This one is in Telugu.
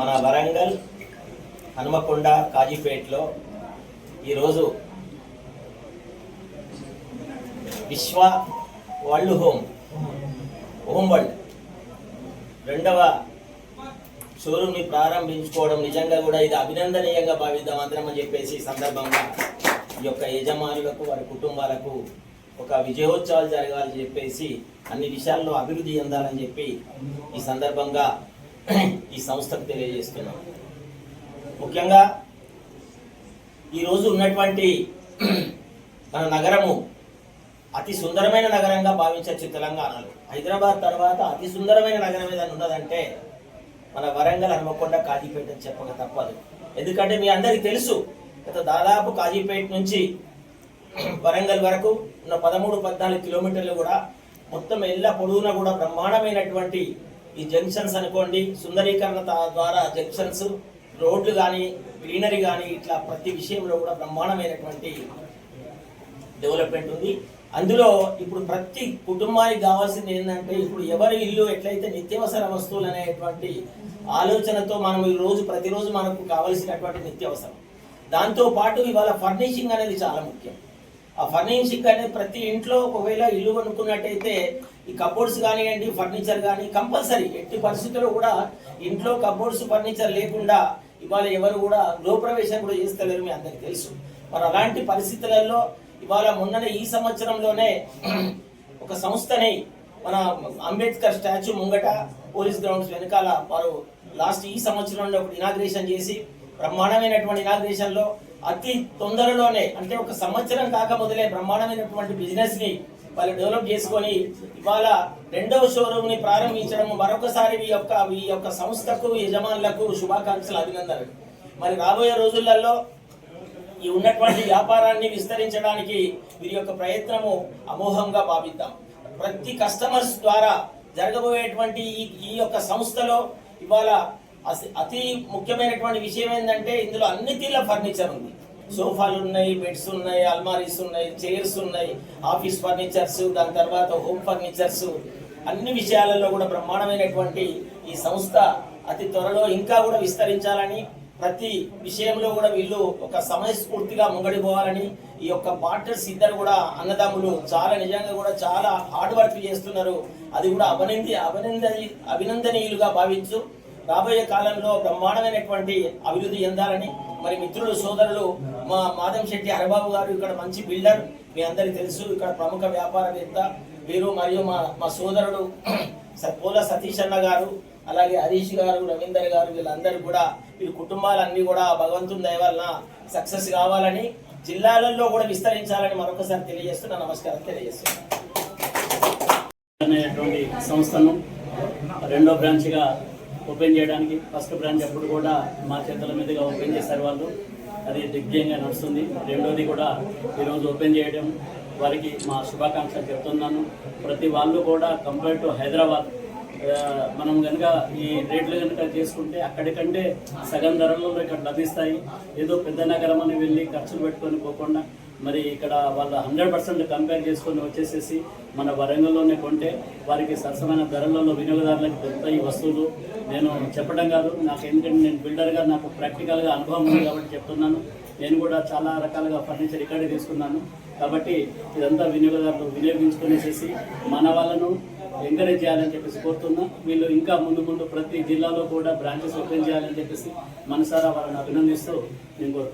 మన వరంగల్ హనుమకొండ కాజీపేటలో ఈరోజు విశ్వ వరల్డ్ హోమ్ హోమ్ వరల్డ్ రెండవ షోరూమ్ని ప్రారంభించుకోవడం నిజంగా కూడా ఇది అభినందనీయంగా భావిద్దాం అందరం అని చెప్పేసి సందర్భంగా ఈ యొక్క యజమానులకు వారి కుటుంబాలకు ఒక విజయోత్సవాలు జరగాలని చెప్పేసి అన్ని విషయాల్లో అభివృద్ధి చెందాలని చెప్పి ఈ సందర్భంగా ఈ సంస్థకు తెలియజేస్తున్నాం. ముఖ్యంగా ఈరోజు ఉన్నటువంటి మన నగరము అతి సుందరమైన నగరంగా భావించవచ్చు తెలంగాణలో. హైదరాబాద్ తర్వాత అతి సుందరమైన నగరం ఏదైనా ఉన్నదంటే మన వరంగల్ హనుమకొండ కాజీపేట అని చెప్పక తప్పదు. ఎందుకంటే మీ అందరికీ తెలుసు గత దాదాపు కాజీపేట నుంచి వరంగల్ వరకు ఉన్న పదమూడు పద్నాలుగు కిలోమీటర్లు కూడా మొత్తం ఎల్ల పొడవునా కూడా బ్రహ్మాండమైనటువంటి ఈ జంక్షన్స్ అనుకోండి సుందరీకరణ ద్వారా జంక్షన్స్ రోడ్లు కానీ గ్రీనరీ కానీ ఇట్లా ప్రతి విషయంలో కూడా బ్రహ్మాండమైనటువంటి డెవలప్మెంట్ ఉంది. అందులో ఇప్పుడు ప్రతి కుటుంబానికి కావాల్సింది ఏంటంటే ఇప్పుడు ఎవరి ఇల్లు ఎట్లయితే నిత్యావసర వస్తువులు అనేటువంటి ఆలోచనతో మనం ఈ రోజు ప్రతిరోజు మనకు కావలసినటువంటి నిత్యావసరం. దాంతో పాటు ఇవాళ ఫర్నిషింగ్ అనేది చాలా ముఖ్యం. ఆ ఫర్నిషింగ్ అనేది ప్రతి ఇంట్లో ఒకవేళ ఇల్లు కొనుక్కున్నట్టయితే ఈ కబోర్డ్స్ కానివ్వండి ఫర్నిచర్ కానీ కంపల్సరీ ఎట్టి పరిస్థితుల్లో కూడా ఇంట్లో కబోర్డ్స్ ఫర్నిచర్ లేకుండా ఇవాళ ఎవరు కూడా గృహప్రవేశం కూడా చేస్తలేరు మీ అందరికి తెలుసు. మరి అలాంటి పరిస్థితులలో ఇవాళ మొన్ననే ఈ సంవత్సరంలోనే ఒక సంస్థని మన అంబేద్కర్ స్టాచ్యూ ముంగట పోలీస్ గ్రౌండ్స్ వెనకాల వారు లాస్ట్ ఈ సంవత్సరంలో ఇనాగ్రేషన్ చేసి బ్రహ్మాండమైనటువంటి ఇనాగ్రేషన్లో అతి తొందరలోనే అంటే ఒక సంవత్సరం కాక మొదలే బ్రహ్మాండమైనటువంటి బిజినెస్ని వాళ్ళు డెవలప్ చేసుకొని ఇవాళ రెండవ షోరూమ్ని ప్రారంభించడం మరొకసారి ఈ యొక్క ఈ యొక్క సంస్థకు యజమానులకు శుభాకాంక్షలు అభినందనలు. మరి రాబోయే రోజులలో ఈ ఉన్నటువంటి వ్యాపారాన్ని విస్తరించడానికి వీరి యొక్క ప్రయత్నము అమోఘంగా భావిద్దాం. ప్రతి కస్టమర్స్ ద్వారా జరగబోయేటువంటి ఈ ఈ యొక్క సంస్థలో ఇవాళ అతి ముఖ్యమైనటువంటి విషయం ఏంటంటే ఇందులో అన్ని తీర్ల ఫర్నిచర్ ఉంది. సోఫాలు ఉన్నాయి బెడ్స్ ఉన్నాయి అల్మారీస్ ఉన్నాయి చైర్స్ ఉన్నాయి ఆఫీస్ ఫర్నిచర్స్ దాని తర్వాత హోమ్ ఫర్నిచర్స్. అన్ని విషయాలలో కూడా బ్రహ్మాండమైనటువంటి ఈ సంస్థ అతి త్వరలో ఇంకా కూడా విస్తరించాలని ప్రతి విషయంలో కూడా వీళ్ళు ఒక సమయస్ఫూర్తిగా ముంగడిపోవాలని ఈ యొక్క పార్ట్నర్స్ ఇద్దరు కూడా అన్నదమ్ములు చాలా నిజంగా కూడా చాలా హార్డ్ వర్క్ చేస్తున్నారు. అది కూడా అభినంది అభినంద అభినందనీయులుగా భావించు రాబోయే కాలంలో బ్రహ్మాండమైనటువంటి అభివృద్ధి చెందాలని మరి మిత్రులు సోదరులు మా మాధం శెట్టి హరిబాబు గారు ఇక్కడ మంచి బిల్డర్. మీ అందరికి తెలుసు ఇక్కడ ప్రముఖ వ్యాపారవేత్త వీరు మరియు మా మా సోదరుడు స- పోల సతీష్ అన్న గారు అలాగే హరీష్ గారు రవీందర్ గారు వీళ్ళందరూ కూడా వీళ్ళ కుటుంబాలన్నీ కూడా భగవంతుని దయ వలన సక్సెస్ కావాలని జిల్లాలలో కూడా విస్తరించాలని మరొకసారి తెలియజేస్తున్నా నమస్కారం తెలియజేస్తున్నాను అనేటువంటి సంస్థను రెండో బ్రాంచ్గా ఓపెన్ చేయడానికి ఫస్ట్ బ్రాంచ్ అప్పుడు కూడా మా చేతుల మీదుగా ఓపెన్ చేశారు వాళ్ళు. అది దిగ్విజయంగా నడుస్తుంది. రెండోది కూడా ఈరోజు ఓపెన్ చేయడం వారికి మా శుభాకాంక్షలు చెప్తున్నాను. ప్రతి వాళ్ళు కూడా కంపేర్ టు హైదరాబాద్ మనం కనుక ఈ రేట్లు కనుక చేసుకుంటే అక్కడికంటే సగం ధరలలో ఇక్కడ లభిస్తాయి. ఏదో పెద్ద నగరం అని వెళ్ళి ఖర్చులు పెట్టుకొని పోకుండా మరి ఇక్కడ వాళ్ళ హండ్రెడ్ పర్సెంట్ కంపేర్ చేసుకొని వచ్చేసేసి మన వరంగల్లోనే కొంటే వారికి సరసమైన ధరలలో వినియోగదారులకు దొరుకుతాయి ఈ వస్తువులు. నేను చెప్పడం కాదు నాకు ఎందుకంటే నేను బిల్డర్గా నాకు ప్రాక్టికల్గా అనుభవం ఉంది కాబట్టి చెప్తున్నాను. నేను కూడా చాలా రకాలుగా ఫర్నిచర్ ఇక్కడే తీసుకున్నాను. కాబట్టి ఇదంతా వినియోగదారులు వినియోగించుకునేసేసి మన వాళ్ళను ఎంకరేజ్ చేయాలని చెప్పేసి కోరుతున్నా. వీళ్ళు ఇంకా ముందు ముందు ప్రతి జిల్లాలో కూడా బ్రాంచెస్ ఓపెన్ చేయాలని చెప్పేసి మనసారా వాళ్ళని అభినందిస్తూ నేను కోరుకుంటున్నాను